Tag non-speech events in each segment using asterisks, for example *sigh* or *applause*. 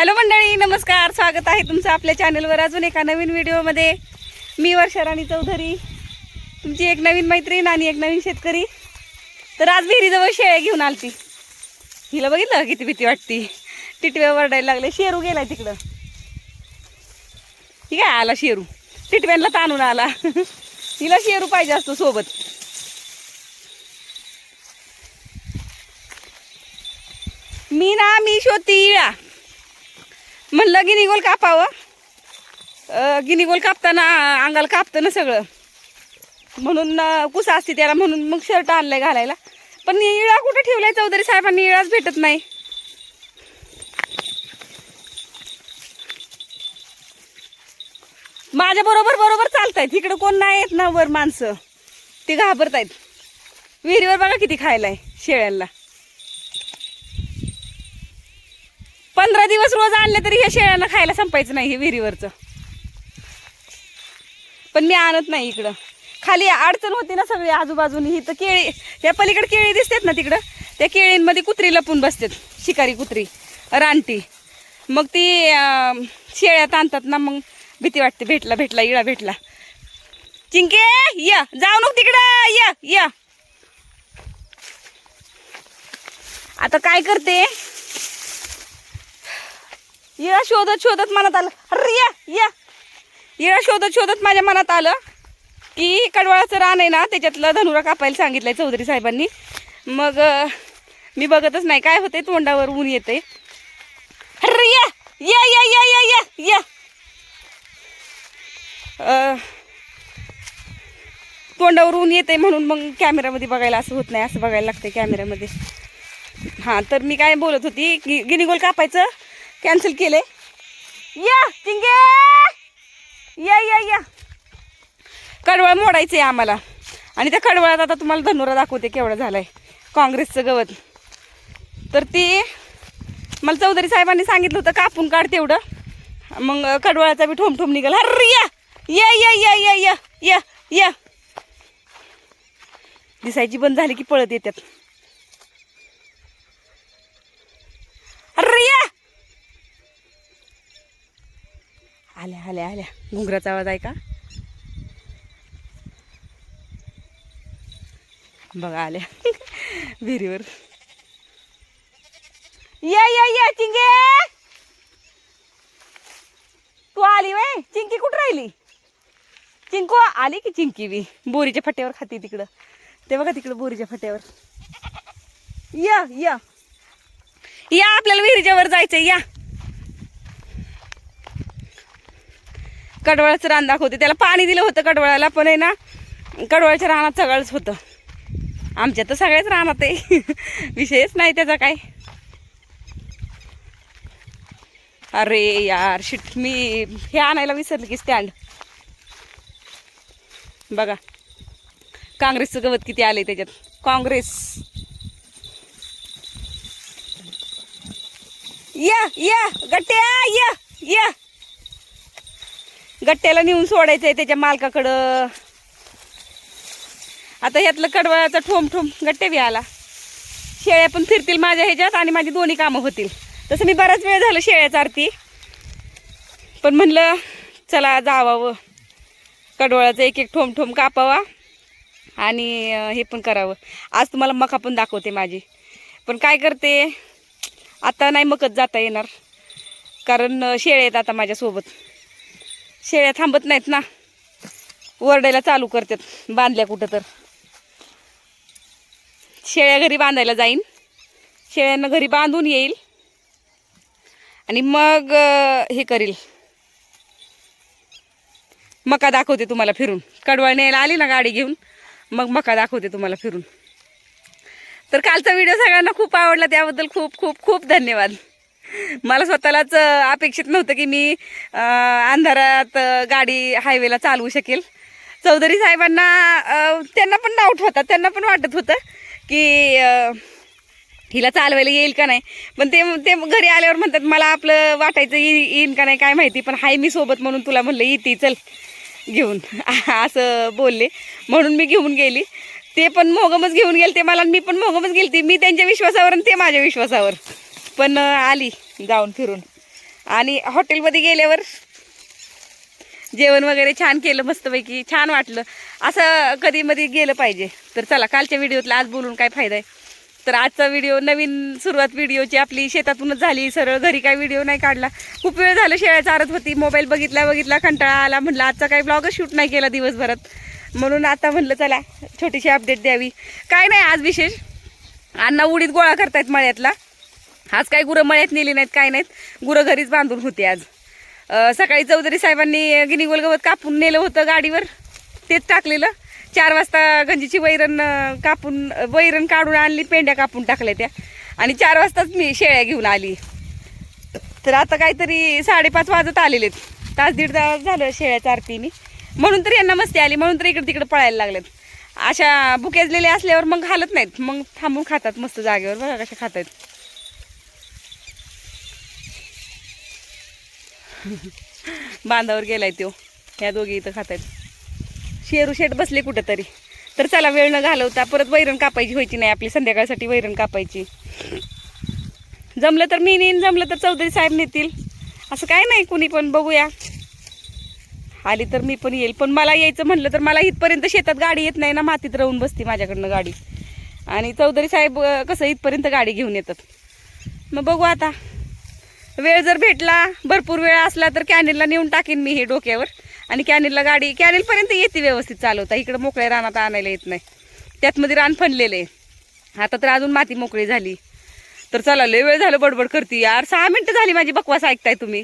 Hello मंडळी नमस्कार. स्वागत आहे तुमचं आपल्या चॅनलवर. अजून एका नवीन व्हिडिओमध्ये मी वर्षा राणी चौधरी तुमची एक नवीन मैत्रीण आणि एक नवीन शेतकरी. तर आज विहिरीजवळ शेळ्या घेऊन आलती. हिला बघितलं किती भीती वाटती? टिटव्या वरडायला लागले. शेरू गेलाय तिकडं. ठीक आहे आला शेरू. टिटव्यांना ताणून आला. हिला शेरू पाहिजे असतो सोबत. मी ना मी शोधती इळा. म्हणलं गिनीगोल कापावं. गिनीगोल कापताना अंगाला कापतं ना सगळं. म्हणून कुसा असते त्याला म्हणून मग शर्ट आणलाय घालायला. पण इळा कुठं ठेवलाय चौधरी साहेबांनी? इळाच भेटत नाही. माझ्या बरोबर बरोबर चालतायत. इकडं कोण नाही येत ना वर माणसं. ते घाबरतायत. विहिरीवर बघा किती खायलाय शेळ्यांना पंधरा दिवस रोज आणले तरी ह्या शेळ्यांना खायला संपायचं नाही हे विहिरीवरचं. पण मी आणत नाही इकडं. खाली अडचण होती ना सगळी आजूबाजूनी. ही तर केळी या पलीकडे केळी दिसतात ना तिकडं? त्या केळींमध्ये कुत्री लपून बसतात. शिकारी कुत्री रानटी. मग ती शेळ्यात आणतात ना मग भीती वाटते. भेटला भेटला इळा भेटला. चिंके या. जाऊ नको तिकडं. या या. आता काय करते? येळा शोधत शोधत मनात आलं. अरे या या. येळा शोधत शोधत माझ्या मनात आलं की कडवळाचं रान आहे ना त्याच्यातलं धनुरा कापायला सांगितलंय चौधरी साहेबांनी. मग मी बघतच नाही. काय होते तोंडावर ऊन येते अरे या या या या या या या. तोंडावर ऊन येते म्हणून मग कॅमेऱ्यामध्ये बघायला असं होत नाही. असं बघायला लागतंय कॅमेऱ्यामध्ये हां तर मी काय बोलत होती गि गिनीगोल कापायचं कॅन्सल केले. या चिंगे! या या या. कडवळ मोडायचं आहे आम्हाला. आणि त्या कडवळात आता तुम्हाला धनुरा दाखवते केवढं झालं आहे काँग्रेसचं गवत. तर ती मला चौधरी साहेबांनी सांगितलं होतं कापून काढ तेवढं. मग कडवळाचा बी ठोम ठोम निघाला. अरे या या या या या या या या. दिसायची बंद झाली की पळत येतात. अरे या! आल्या आल्या आल्या. घुंगराचा आवाज आहे का? बघा आल्या. *laughs* विहिरीवर. या या या चिंगे! तू आली वय? चिंकी कुठं राहिली? चिंकू आली की चिंकी बी? बोरीच्या फट्ट्यावर खाते तिकडं. ते बघा तिकडं बोरीच्या फट्ट्यावर या या. या आपल्याला विहिरीच्या वर जायचंय. या. कडवळाचं रान दाखवते. त्याला पाणी दिलं होतं कडवळाला पण आहे ना कडवळाच्या रानात सगळंच होतं. आमच्या तर सगळ्याच रानात आहे. *laughs* विषयच नाही त्याचा काय. अरे यार शिट मी हे आणायला विसरले की स्टँड बघा काँग्रेसचं गवत किती आले त्याच्यात. काँग्रेस. या या गट्ट्या या या. गट्ट्याला नेऊन सोडायचं आहे त्याच्या मालकाकडं. आता ह्यातलं कडवळाचा ठोम ठोम गट्टे बी आला. शेळ्या पण फिरतील माझ्या ह्याच्यात आणि माझी दोन्ही कामं होतील. तसं मी बराच वेळ झालं शेळ्या चारती. पण म्हणलं चला जावावं. कडवळाचं एक एक ठोम ठोम कापावा आणि हे पण करावं. आज तुम्हाला मका पण दाखवते माझी. पण काय करते आता नाही मकत जाता येणार. कारण शेळ्या आहेत आता माझ्यासोबत. शेळ्या थांबत नाहीत ना. ओरडायला चालू करतात बांधल्या कुठं तर. शेळ्या घरी बांधायला जाईन. शेळ्यांना घरी बांधून येईल. आणि मग हे करील. मका दाखवते तुम्हाला फिरून. कडवळ न्यायला आली ना गाडी घेऊन मग मका दाखवते तुम्हाला फिरून. तर कालचा व्हिडिओ सगळ्यांना खूप आवडला त्याबद्दल खूप खूप खूप धन्यवाद. मला स्वतःलाच अपेक्षित नव्हतं की मी अंधारात गाडी हायवेला चालवू शकेल. चौधरी साहेबांना त्यांना पण डाऊट होता. त्यांना पण वाटत होतं की हिला चालवायला येईल का नाही. पण ते ते घरी आल्यावर म्हणतात मला आपलं वाटायचं येईल येईन का नाही काय माहिती. पण हाय मी सोबत म्हणून तुला म्हणलं येते चल घेऊन. *laughs* असं बोलले. म्हणून मी घेऊन गेली. ते पण मोगमच घेऊन गेले ते मला मी पण मोगमच गेली मी त्यांच्या विश्वासावर आणि ते माझ्या विश्वासावर. पण आली जाऊन फिरून. आणि हॉटेलमध्ये गेल्यावर जेवण वगैरे छान केलं मस्तपैकी छान वाटलं. असं कधी मध्ये गेलं पाहिजे. तर चला कालच्या व्हिडिओतला आज बोलून काय फायदा आहे? तर आजचा व्हिडिओ नवीन सुरुवात व्हिडिओची आपली शेतातूनच झाली. सरळ घरी काय व्हिडिओ नाही काढला. खूप वेळ झालं शेळ्या चारत होती. मोबाईल बघितला बघितला कंटाळा आला. म्हटलं आजचा काही ब्लॉगच शूट नाही केला दिवसभरात. म्हणून आता म्हणलं चला छोटीशी अपडेट द्यावी. काय नाही आज विशेष. अण्णा उडीत गोळा करतायत मळ्यातला. आज काय गुरं मळ्यात नेली नाहीत काय नाहीत. गुरं घरीच बांधून होती आज. सकाळी चौधरी साहेबांनी गिनीगोल गवत कापून नेलं होतं गाडीवर. तेच टाकलेलं. चार वाजता गंजीची वैरण कापून वैरण काढून आणली पेंड्या कापून टाकल्या त्या. आणि चार वाजताच मी शेळ्या घेऊन आली. तर आता काहीतरी साडेपाच वाजत आलेलेत. तास दीड तास झालं शेळ्या चारती मी म्हणून तर यांना मस्ती आली म्हणून तर इकडे तिकडे पळायला लागलेत. अशा बुकेजलेले असल्यावर मग घालत नाहीत. मग थांबून खातात मस्त जागेवर बघा कशा खातात *laughs* बांधावर गेलाय तो ह्या दोघी इथं खात आहेत शेरू शेट बसले कुठं तरी तर चला वेळ न घालवता परत वैरण कापायची व्हायची नाही आपली संध्याकाळसाठी वैरण कापायची. जमलं तर मी नेईन जमलं तर चौधरी साहेब नेतील. असं काय नाही कुणी पण बघूया. आली तर मी पण येईल. पण मला यायचं म्हणलं तर मला इथपर्यंत शेतात गाडी येत नाही ना मातीत राहून बसती माझ्याकडनं गाडी. आणि चौधरी साहेब कसं इथपर्यंत गाडी घेऊन येतात. मग बघू आता. वेळ जर भेटला भरपूर वेळ असला तर कॅनेलला नेऊन टाकीन मी हे डोक्यावर. आणि कॅनेलला गाडी कॅनेलपर्यंत येते व्यवस्थित चालवता. इकडं मोकळ्या रानात आणायला येत नाही. त्यातमध्ये रान फणलेलं आहे. आता तर अजून माती मोकळी झाली. तर चला लय वेळ झालं बडबड करते. यार सहा मिनटं झाली माझी बकवास ऐकताय तुम्ही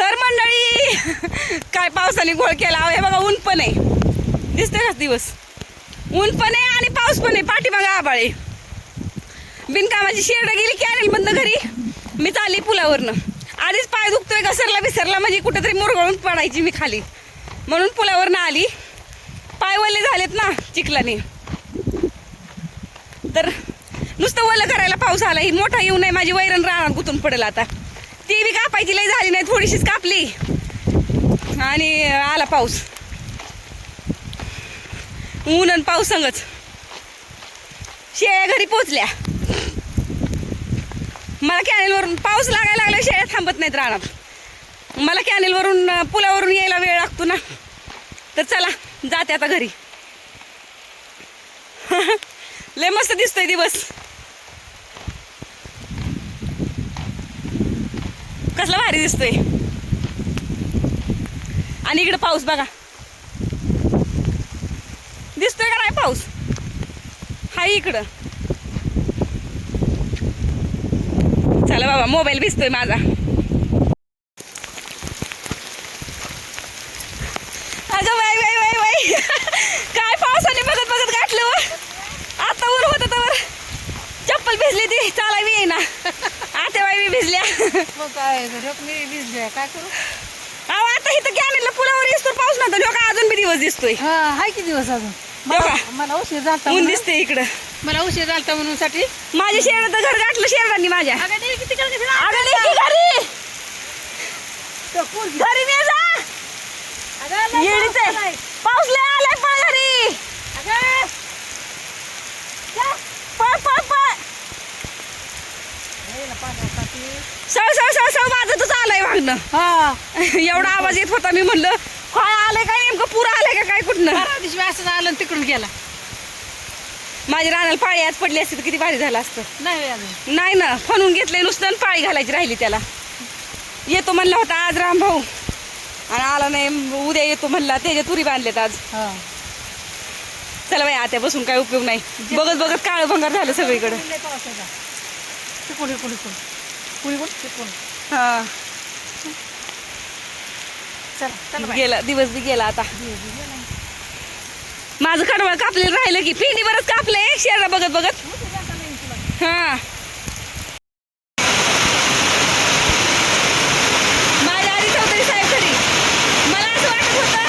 तर मंडळी! काय पावसाने घोळ केला? अहो, हे बघा ऊन पण आहे. दिसतंय का दिवस? ऊन पण आहे आणि पाऊस पण आहे. पाठीमागा आबाळे. बिनकामाची शेरडं गेली कॅरेल बंद घरी. मी चालली पुलावरनं. आधीच पाय दुखतोय घसरला विसरला म्हणजे कुठेतरी मुरगळून पडायची मी खाली. म्हणून पुलावरनं आली. पाय वल्ले झालेत ना चिखलाने. तर नुसतं वलं करायला पाऊस आला ही मोठा येऊ नये. माझी वैरण राहणार गुतून पडेल आता. ती बी कापायची लई झाली नाही थोडीशीच कापली. आणि आला पाऊस. ऊन आणि पाऊस संगच शेळ्या घरी पोचल्या. मला कॅनेलवरून पाऊस लागायला लागला शेळ्या थांबत नाहीत राहणार मला कॅनेलवरून पुलावरून यायला वेळ लागतो ना. तर चला जाते आता घरी. *laughs* लय मस्त दिसतोय दिवस. कसला भारी दिसतोय. आणि इकडे पाऊस बघा. दिसतोय का नाही पाऊस? हाय इकडं. चला बाबा मोबाईल भिजतोय माझा. अगं बाय बाय वाय बाय काय पावसाने बघत बघत गाठलं व. आता वर होत तर चप्पल भिजली ती चालावी येईना आता बाई बी भिजल्या. मग काय रकमी भिजल्या काय करू? अहो आता इथं कॅनेलला पुलावर येस तर पाऊस नव्हता. लोक अजून बी दिवस दिसतोय. हा हाय किती दिवस अजून? तेव्हा मला मला उशीर झालता ऊन म्हणून- दिसते इकडं. मला उशीर झालता म्हणून साठी. माझ्या शेरडाचं घर गाठलं शेरडांनी माझ्या. अगं नाही किती कळ अगं की घरी? जा. येडीच आहे. आलाय. पाऊस लय आलाय पळ घरी. जा, पळ पळ पळ. सळ सळ सळ सळ वाजतच आलाय मागणं हा. एवढा आवाज येत होता मी म्हणलं काय आलंय काय? नेमकं पुरं आलंय का काय कुठनं? दिवशी असं आलं आणि तिकडून गेला. माझ्या रानाला पाळी आज पडली असती तर किती भारी झालं असतं. नाही नाही ना फणून घेतलंय नुसतं पाळी घालायची राहिली त्याला. येतो म्हणला होता आज राम भाऊ. आणि आला नाही उद्या येतो म्हणला त्याच्या तुरी बांधलेत आज. हा. चला बाई आता बसून काय उपयोग नाही. बघत बघत काळ भंगार झालं सगळीकडे. इकडून कुणी हा. चला चला बाई. गेला दिवस बी गेला आता. माझं कडवळ कापलेलं राहिलं की पिंडी बरंच कापलंय शेरा बघत बघत. हा माझ्या आधी चौधरी साहेब घरी मला असं वाटत होतं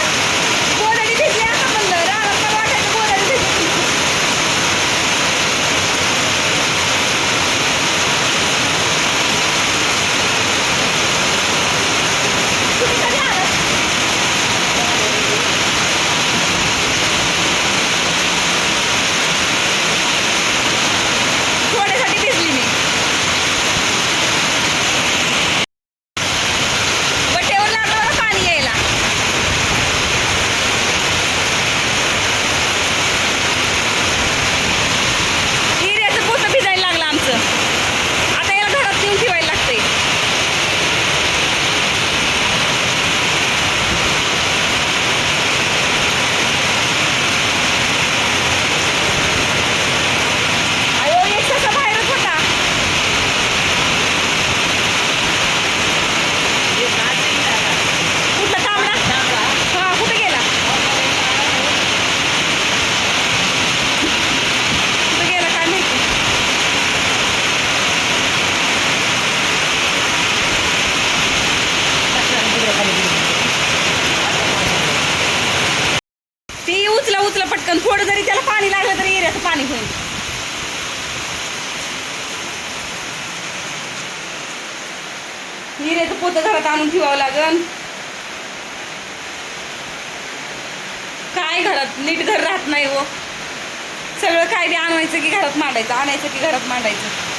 गोधडी भिजली असं म्हणलं रानात मला वाटायचं गोधडी भिजली तुम्ही कधी आलात? थोड्यासाठी भिजली मी वटेवर लागलं मला पाणी यायला हिऱ्याचं पोतं भिजायला लागलं आमचं आता याला घरात नेऊन ठेवायला लागतंय अयो एक ससा बाहेरच होता कुठला तांबडा हा कुठे गेला कुठे गेला काय माहिती ती उचला उचला पटकन थोडं जरी त्याला पाणी लागलं तरी एरियाचं पाणी होईल. हिऱ्याचं पोतं घरात आणून ठेवावं लागन. काय घरात नीट घर राहत नाही हो. सगळं काय बी आणायचं की घरात मांडायचं आणायचं की घरात मांडायचं.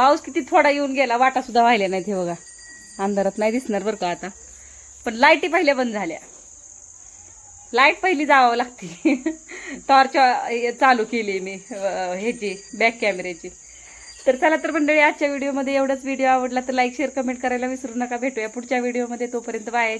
पाऊस किती थोडा येऊन गेला वाटा सुद्धा व्हायला नाहीत हे बघा. अंधारात नाही दिसणार बरं का आता. पण लाईटी पहिल्या बंद झाल्या. लाइट पहिली जावं लागते. टॉर्च *laughs* चालू केली मी ह्याची बॅक कॅमेऱ्याची तर चला तर मंडळी आजच्या व्हिडिओमध्ये एवढाच. व्हिडिओ आवडला तर लाईक शेअर कमेंट करायला विसरू नका. भेटूया पुढच्या व्हिडिओमध्ये तोपर्यंत बाय